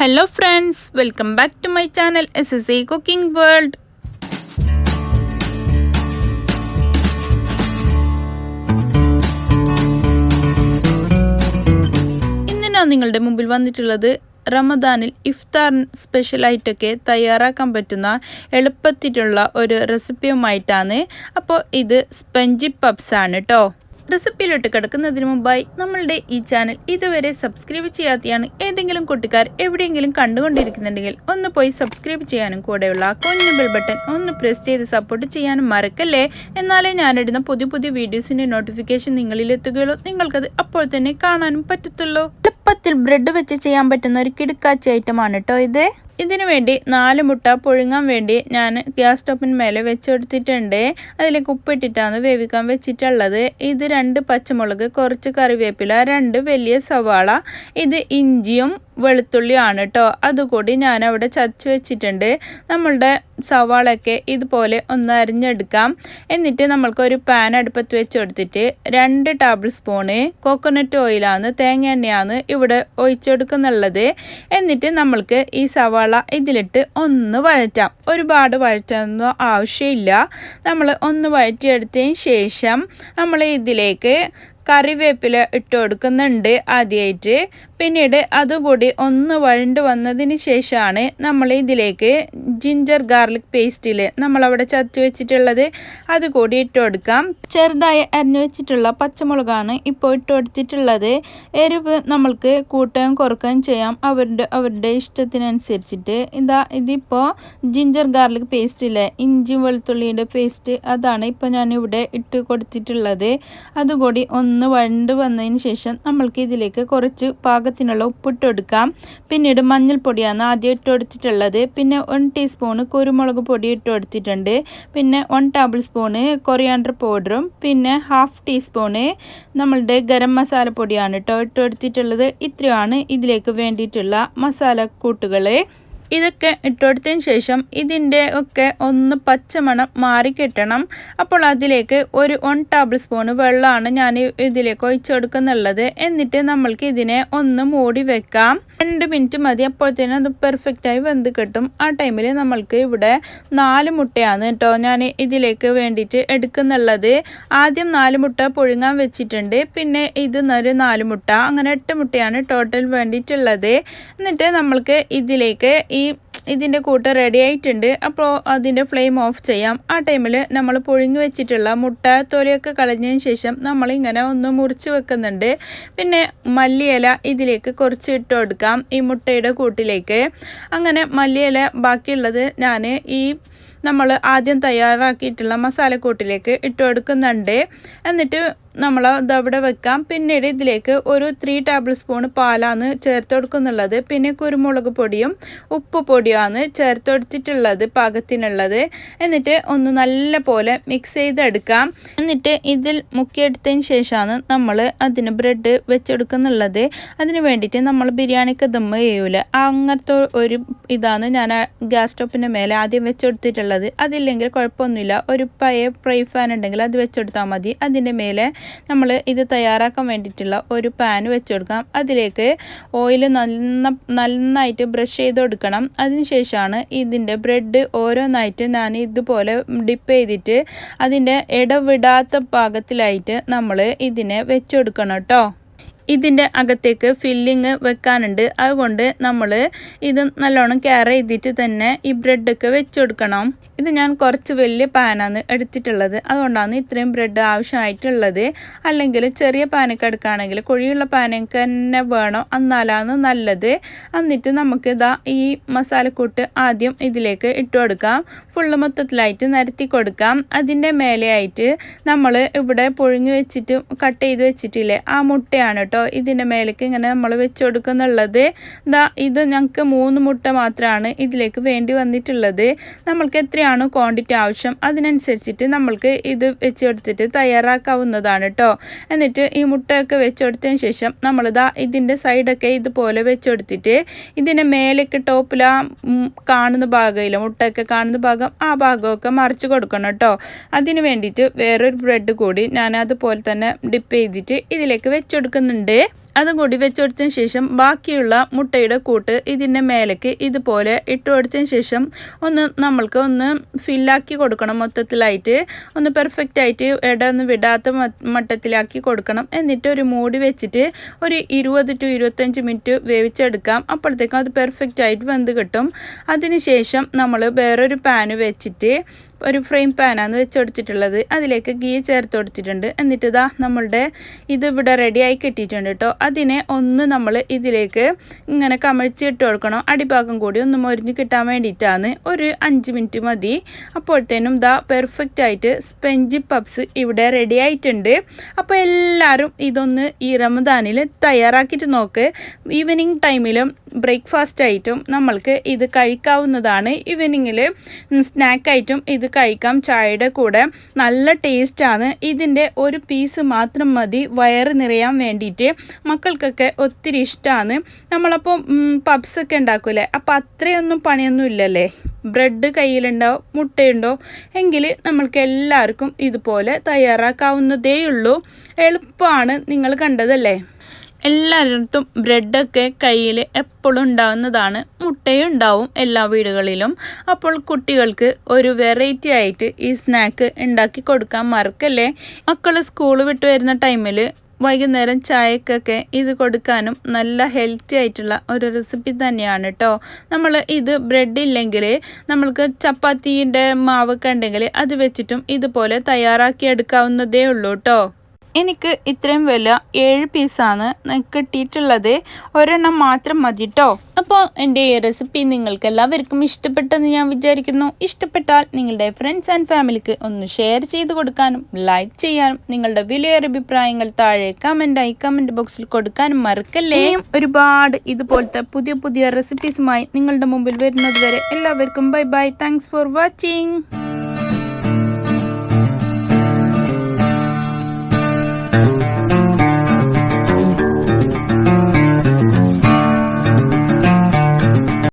Hello friends welcome back to my channel S S A cooking world ഇന്ന് ഞാൻ നിങ്ങളുടെ മുമ്പിൽ വന്നിട്ടുള്ളത് റമദാനിൽ ഇഫ്താർ സ്പെഷ്യലായിട്ടൊക്കെ തയ്യാറാക്കാൻ പറ്റുന്ന എളുപ്പത്തിലുള്ള ഒരു റെസിപ്പിയുമായിട്ടാണ് അപ്പോൾ ഇത് സ്പഞ്ചി പപ്സ് ആണ് കേട്ടോ റെസിപ്പിയിലോട്ട് കിടക്കുന്നതിന് മുമ്പായി നമ്മളുടെ ഈ ചാനൽ ഇതുവരെ സബ്സ്ക്രൈബ് ചെയ്യാതെയാണ് ഏതെങ്കിലും കുട്ടിക്കാർ എവിടെയെങ്കിലും കണ്ടുകൊണ്ടിരിക്കുന്നുണ്ടെങ്കിൽ ഒന്ന് പോയി സബ്സ്ക്രൈബ് ചെയ്യാനും കൂടെയുള്ള കുഞ്ഞു ബെൽ ബട്ടൺ ഒന്ന് പ്രസ് ചെയ്ത് സപ്പോർട്ട് ചെയ്യാനും മറക്കല്ലേ? എന്നാലേ ഞാനിടുന്ന പുതിയ പുതിയ വീഡിയോസിന്റെ നോട്ടിഫിക്കേഷൻ നിങ്ങളിലെത്തുകയുള്ളൂ നിങ്ങൾക്കത് അപ്പോൾ തന്നെ കാണാനും പറ്റത്തുള്ളൂ. എളുപ്പത്തിൽ ബ്രെഡ് വെച്ച് ചെയ്യാൻ പറ്റുന്ന ഒരു കിടുക്കാച്ച ഐറ്റമാണ് കേട്ടോ ഇത്. ഇതിനു വേണ്ടി നാല് മുട്ട പുഴുങ്ങാൻ വേണ്ടി ഞാൻ ഗ്യാസ് സ്റ്റോപ്പിന് മേലെ വെച്ചെടുത്തിട്ടുണ്ട്. അതിലേക്ക് ഉപ്പിട്ടിട്ടാണ് വേവിക്കാൻ വെച്ചിട്ടുള്ളത്. ഇത് രണ്ട് പച്ചമുളക് കുറച്ച് കറിവേപ്പില രണ്ട് വലിയ സവാള ഇത് ഇഞ്ചിയും വെളുത്തുള്ളിയാണ് കേട്ടോ അതുകൂടി ഞാൻ അവിടെ ചതച്ച് വെച്ചിട്ടുണ്ട്. നമ്മളുടെ സവാളയൊക്കെ ഇതുപോലെ ഒന്ന് അരിഞ്ഞെടുക്കാം. എന്നിട്ട് നമ്മൾക്ക് ഒരു പാൻ അടുപ്പത്ത് വെച്ച് കൊടുത്തിട്ട് രണ്ട് ടേബിൾ സ്പൂണ് കോക്കനട്ട് ഓയിലാണ് തേങ്ങ എണ്ണയാണ് ഇവിടെ ഒഴിച്ചെടുക്കുന്നുള്ളത്. എന്നിട്ട് നമ്മൾക്ക് ഈ സവാള ഇതിലിട്ട് ഒന്ന് വഴറ്റാം. ഒരുപാട് വഴറ്റാനൊന്നും ആവശ്യമില്ല. നമ്മൾ ഒന്ന് വഴറ്റിയെടുത്തതിന് ശേഷം നമ്മൾ ഇതിലേക്ക് കറിവേപ്പില ഇട്ട് കൊടുക്കുന്നുണ്ട് ആദ്യമായിട്ട് പിന്നീട് അതുകൂടി ഒന്ന് വഴണ്ട് വന്നതിന് ശേഷമാണ് നമ്മൾ ഇതിലേക്ക് ജിഞ്ചർ ഗാർലിക് പേസ്റ്റിൽ നമ്മളവിടെ ചത്ത് വെച്ചിട്ടുള്ളത് അതുകൂടി ഇട്ട് കൊടുക്കാം. ചെറുതായി അരിഞ്ഞു വെച്ചിട്ടുള്ള പച്ചമുളകാണ് ഇപ്പോൾ ഇട്ട് കൊടുത്തിട്ടുള്ളത്. എരിവ് നമ്മൾക്ക് കൂട്ടുകയും കുറക്കുകയും ചെയ്യാം. അവരുടെ അവരുടെ ഇഷ്ടത്തിനനുസരിച്ചിട്ട്. ഇതാ ഇതിപ്പോൾ ജിഞ്ചർ ഗാർലിക് പേസ്റ്റിലെ ഇഞ്ചി വെളുത്തുള്ളിയുടെ പേസ്റ്റ് അതാണ് ഇപ്പോൾ ഞാനിവിടെ ഇട്ട് കൊടുത്തിട്ടുള്ളത്. അതുകൂടി ഒന്ന് വഴണ്ട് വന്നതിന് ശേഷം നമ്മൾക്ക് ഇതിലേക്ക് കുറച്ച് പാകത്തിനുള്ള ഉപ്പിട്ട് കൊടുക്കാം പിന്നീട് മഞ്ഞൾപ്പൊടിയാണ് ആദ്യം ഇട്ട് പിന്നെ വൺ ടീസ്പൂണ് കുരുമുളക് പൊടി ഇട്ട് പിന്നെ വൺ ടേബിൾ സ്പൂണ് കൊറിയാണ്ടർ പൗഡറും. പിന്നെ ഹാഫ് ടീസ്പൂണ് നമ്മളുടെ ഗരം മസാല പൊടിയാണ് കേട്ടോ ഇട്ട് കൊടുത്തിട്ടുള്ളത് ഇത്രയാണ് ഇതിലേക്ക് വേണ്ടിയിട്ടുള്ള മസാല കൂട്ടുകൾ ഇതൊക്കെ ഇട്ടുകൊടുത്തതിന് ശേഷം ഇതിന്റെ ഒക്കെ ഒന്ന് പച്ചമണം മാറിക്കിട്ടണം. അപ്പോൾ അതിലേക്ക് ഒരു വൺ ടേബിൾ സ്പൂൺ വെള്ളമാണ് ഞാൻ ഇതിലേക്ക് ഒഴിച്ചു കൊടുക്കുന്നുള്ളത് എന്നിട്ട് നമ്മൾക്ക് ഇതിനെ ഒന്ന് മൂടി വെക്കാം. രണ്ട് മിനിറ്റ് മതി അപ്പോഴത്തേനും അത് പെർഫെക്റ്റായി വെന്ത് കിട്ടും. ആ ടൈമിൽ നമ്മൾക്ക് ഇവിടെ നാല് മുട്ടയാണ് കേട്ടോ ഞാൻ ഇതിലേക്ക് വേണ്ടിയിട്ട് എടുക്കുന്നുള്ളത്. ആദ്യം നാല് മുട്ട പുഴുങ്ങാൻ വെച്ചിട്ടുണ്ട്. പിന്നെ ഇത് ഒരു നാല് മുട്ട അങ്ങനെ എട്ട് മുട്ടയാണ് ടോട്ടൽ വേണ്ടിയിട്ടുള്ളത്. എന്നിട്ട് നമ്മൾക്ക് ഇതിലേക്ക് ഈ ഇതിന്റെ കൂട്ട് റെഡി ആയിട്ടുണ്ട്. അപ്പോൾ അതിന്റെ ഫ്ലെയിം ഓഫ് ചെയ്യാം. ആ ടൈമിൽ നമ്മൾ പുഴുങ്ങി വെച്ചിട്ടുള്ള മുട്ട തൊലിയൊക്കെ കളഞ്ഞതിന് ശേഷം നമ്മൾ ഇങ്ങനെ ഒന്ന് മുറിച്ച് വെക്കുന്നുണ്ട്. പിന്നെ മല്ലിയില ഇതിലേക്ക് കുറച്ച് ഇട്ട് കൊടുക്കാം ഈ മുട്ടയുടെ കൂട്ടിലേക്ക്. അങ്ങനെ മല്ലിയില ബാക്കിയുള്ളത് ഞാൻ ഈ നമ്മൾ ആദ്യം തയ്യാറാക്കിയിട്ടുള്ള മസാലക്കൂട്ടിലേക്ക് ഇട്ട് കൊടുക്കുന്നുണ്ട്. എന്നിട്ട് നമ്മൾ അതവിടെ വെക്കാം. പിന്നീട് ഇതിലേക്ക് ഒരു ത്രീ ടേബിൾ സ്പൂൺ പാലാണ് ചേർത്ത് കൊടുക്കുന്നുള്ളത്. പിന്നെ കുരുമുളക് പൊടിയും ഉപ്പ് പൊടിയുമാണ് ചേർത്ത് കൊടുത്തിട്ടുള്ളത് പാകത്തിനുള്ളത്. എന്നിട്ട് ഒന്ന് നല്ല പോലെ മിക്സ് ചെയ്തെടുക്കാം. എന്നിട്ട് ഇതിൽ മുക്കിയെടുത്തതിന് ശേഷമാണ് നമ്മൾ അതിന് ബ്രെഡ് വെച്ചെടുക്കുന്നുള്ളത്. അതിന് വേണ്ടിയിട്ട് നമ്മൾ ബിരിയാണിക്ക് ദമ്മ ചെയ്യൂല. അങ്ങനത്തെ ഒരു ഇതാണ് ഞാൻ ഗ്യാസ് സ്റ്റോപ്പിന്റെ മേലെ ആദ്യം വെച്ചെടുത്തിട്ടുള്ളത്. അതില്ലെങ്കിൽ കുഴപ്പമൊന്നുമില്ല. ഒരു പയ ഫ്രൈ ഫാൻ ഉണ്ടെങ്കിൽ അത് വെച്ചെടുത്താൽ മതി. അതിന്റെ മേലെ നമ്മൾ ഇത് തയ്യാറാക്കാൻ വേണ്ടിയിട്ടുള്ള ഒരു പാൻ വെച്ച് കൊടുക്കാം അതിലേക്ക് ഓയിൽ നന്ന നന്നായിട്ട് ബ്രഷ് ചെയ്ത് കൊടുക്കണം അതിനുശേഷമാണ് ഇതിന്റെ ബ്രെഡ് ഓരോന്നായിട്ട് ഞാൻ ഇതുപോലെ ഡിപ്പ് ചെയ്തിട്ട് അതിന്റെ ഇടവിടാത്ത പാകത്തിലായിട്ട് നമ്മൾ ഇതിനെ വെച്ചെടുക്കണം കേട്ടോ. ഇതിന്റെ അകത്തേക്ക് ഫില്ലിങ് വെക്കാനുണ്ട്. അതുകൊണ്ട് നമ്മൾ ഇത് നല്ലോണം കെയർ ചെയ്തിട്ട് തന്നെ ഈ ബ്രെഡൊക്കെ വെച്ച് കൊടുക്കണം ഇത് ഞാൻ കുറച്ച് വലിയ പാനാണ് എടുത്തിട്ടുള്ളത്. അതുകൊണ്ടാണ് ഇത്രയും ബ്രെഡ് ആവശ്യമായിട്ടുള്ളത്. അല്ലെങ്കിൽ ചെറിയ പാനൊക്കെ എടുക്കുകയാണെങ്കിൽ കുഴിയുള്ള പാനൊക്കെ തന്നെ വേണം. എന്നാലാണ് നല്ലത്. എന്നിട്ട് നമുക്ക് ഇതാ ഈ മസാലക്കൂട്ട് ആദ്യം ഇതിലേക്ക് ഇട്ട് കൊടുക്കാം. ഫുള്ള് മൊത്തത്തിലായിട്ട് നിരത്തി കൊടുക്കാം. അതിന്റെ മേലെയായിട്ട് നമ്മൾ ഇവിടെ പുഴുങ്ങി വെച്ചിട്ട് കട്ട് ചെയ്ത് വെച്ചിട്ടില്ലേ ആ മുട്ടയാണ് കേട്ടോ ഇതിന്റെ മേലേക്ക് ഇങ്ങനെ നമ്മൾ വെച്ച് കൊടുക്കുന്നുള്ളത് ഇതാ ഇത് ഞങ്ങൾക്ക് മൂന്ന് മുട്ട മാത്രമാണ് ഇതിലേക്ക് വേണ്ടി വന്നിട്ടുള്ളത്. നമ്മൾക്ക് എത്രയാണ് ക്വാണ്ടിറ്റി ആവശ്യം അതിനനുസരിച്ചിട്ട് നമ്മൾക്ക് ഇത് വെച്ച് കൊടുത്തിട്ട് തയ്യാറാക്കാവുന്നതാണ് കേട്ടോ എന്നിട്ട് ഈ മുട്ടയൊക്കെ വെച്ച് കൊടുത്തതിന് ശേഷം നമ്മളിതാ ഇതിന്റെ സൈഡൊക്കെ ഇതുപോലെ വെച്ച് കൊടുത്തിട്ട് ഇതിന്റെ മേലേക്ക് ടോപ്പിൽ കാണുന്ന ഭാഗമില്ല മുട്ടയൊക്കെ കാണുന്ന ഭാഗം ആ ഭാഗമൊക്കെ മറിച്ച് കൊടുക്കണം കേട്ടോ അതിന് വേണ്ടിയിട്ട് വേറൊരു ബ്രെഡ് കൂടി ഞാൻ അതുപോലെ തന്നെ ഡിപ്പ് ചെയ്തിട്ട് ഇതിലേക്ക് വെച്ചെടുക്കുന്നുണ്ട് അതും കൂടി വെച്ചുകൊടുത്തതിന് ശേഷം ബാക്കിയുള്ള മുട്ടയുടെ കൂട്ട് ഇതിന്റെ മേലേക്ക് ഇതുപോലെ ഇട്ട് കൊടുത്തതിന് ശേഷം ഒന്ന് നമ്മൾക്ക് ഒന്ന് ഫില്ലാക്കി കൊടുക്കണം മൊത്തത്തിലായിട്ട്. ഒന്ന് പെർഫെക്റ്റ് ആയിട്ട് ഇട ഒന്ന് വിടാത്ത മട്ടത്തിലാക്കി കൊടുക്കണം. എന്നിട്ട് ഒരു മൂടി വെച്ചിട്ട് ഒരു ഇരുപത് ടു ഇരുപത്തഞ്ച് മിനിറ്റ് വേവിച്ചെടുക്കാം. അപ്പോഴത്തേക്കും അത് പെർഫെക്റ്റ് ആയിട്ട് വെന്ത് കിട്ടും. അതിനുശേഷം നമ്മൾ വേറൊരു പാന് വെച്ചിട്ട് ഒരു ഫ്രെയിം പാനാണ് വെച്ച് കൊടുത്തിട്ടുള്ളത് അതിലേക്ക് ഗീ ചേർത്ത് കൊടുത്തിട്ടുണ്ട് എന്നിട്ട് ഇതാ നമ്മളുടെ ഇത് ഇവിടെ റെഡിയായി കിട്ടിയിട്ടുണ്ട് കേട്ടോ. അതിനെ ഒന്ന് നമ്മൾ ഇതിലേക്ക് ഇങ്ങനെ കമഴ്ത്തി ഇട്ട് കൊടുക്കണം. അടിഭാഗം കൂടി ഒന്ന് മൊരിഞ്ഞ് കിട്ടാൻ വേണ്ടിയിട്ടാണ്. ഒരു അഞ്ച് മിനിറ്റ് മതി. അപ്പോഴത്തേനും ദാ പെർഫെക്റ്റ് ആയിട്ട് സ്പെഞ്ച് പപ്സ് ഇവിടെ റെഡി ആയിട്ടുണ്ട്. അപ്പോൾ എല്ലാവരും ഇതൊന്ന് ഈ റമദാനിൽ തയ്യാറാക്കിയിട്ട് നോക്ക്. ഈവനിങ് ടൈമിലും ബ്രേക്ക്ഫാസ്റ്റ് ആയിട്ടും നമ്മൾക്ക് ഇത് കഴിക്കാവുന്നതാണ്. ഈവനിങ്ങിൽ സ്നാക്കായിട്ടും ഇത് കഴിക്കാം. ചായയുടെ കൂടെ നല്ല ടേസ്റ്റാണ് ഇതിന്റെ ഒരു പീസ് മാത്രം മതി. വയറ് നിറയാൻ വേണ്ടിയിട്ട് മക്കൾക്കൊക്കെ ഒത്തിരി ഇഷ്ടമാണ് നമ്മളപ്പോൾ പബ്സൊക്കെ ഉണ്ടാക്കൂലേ അപ്പോൾ അത്രയൊന്നും പണിയൊന്നും ഇല്ലല്ലേ? ബ്രെഡ് കയ്യിലുണ്ടോ? മുട്ടയുണ്ടോ? എങ്കിൽ നമ്മൾക്ക് എല്ലാവർക്കും ഇതുപോലെ തയ്യാറാക്കാവുന്നതേയുള്ളൂ. എളുപ്പമാണ് നിങ്ങൾ കണ്ടതല്ലേ? എല്ലായിടത്തും ബ്രെഡൊക്കെ കയ്യിൽ എപ്പോഴും ഉണ്ടാകുന്നതാണ് മുട്ടയും ഉണ്ടാവും എല്ലാ വീടുകളിലും. അപ്പോൾ കുട്ടികൾക്ക് ഒരു വെറൈറ്റി ആയിട്ട് ഈ സ്നാക്ക് ഉണ്ടാക്കി കൊടുക്കാൻ മറക്കല്ലേ? മക്കൾ സ്കൂൾ വിട്ട് വരുന്ന ടൈമിൽ വൈകുന്നേരം ചായക്കൊക്കെ ഇത് കൊടുക്കാനും നല്ല ഹെൽത്തി ആയിട്ടുള്ള ഒരു റെസിപ്പി തന്നെയാണ് കേട്ടോ നമ്മൾ ഇത് ബ്രെഡ് ഇല്ലെങ്കിൽ നമ്മൾക്ക് ചപ്പാത്തീന്റെ മാവൊക്കെ ഉണ്ടെങ്കിൽ അത് വെച്ചിട്ടും ഇതുപോലെ തയ്യാറാക്കി എടുക്കാവുന്നതേ ഉള്ളൂ കേട്ടോ എനിക്ക് ഇത്രയും വില ഏഴ് പീസാണ് കിട്ടിയിട്ടുള്ളത്. ഒരെണ്ണം മാത്രം മതി കേട്ടോ അപ്പോൾ എന്റെ ഈ റെസിപ്പി നിങ്ങൾക്ക് എല്ലാവർക്കും ഇഷ്ടപ്പെട്ടെന്ന് ഞാൻ വിചാരിക്കുന്നു. ഇഷ്ടപ്പെട്ടാൽ നിങ്ങളുടെ ഫ്രണ്ട്സ് ആൻഡ് ഫാമിലിക്ക് ഒന്ന് ഷെയർ ചെയ്ത് കൊടുക്കാനും ലൈക്ക് ചെയ്യാനും നിങ്ങളുടെ വിലയേറെ അഭിപ്രായങ്ങൾ താഴെ കമന്റായി കമന്റ് ബോക്സിൽ കൊടുക്കാനും മറക്കല്ലേ? ഒരുപാട് ഇതുപോലത്തെ പുതിയ പുതിയ റെസിപ്പീസുമായി നിങ്ങളുടെ മുമ്പിൽ വരുന്നത് വരെ എല്ലാവർക്കും bye bye thanks for watching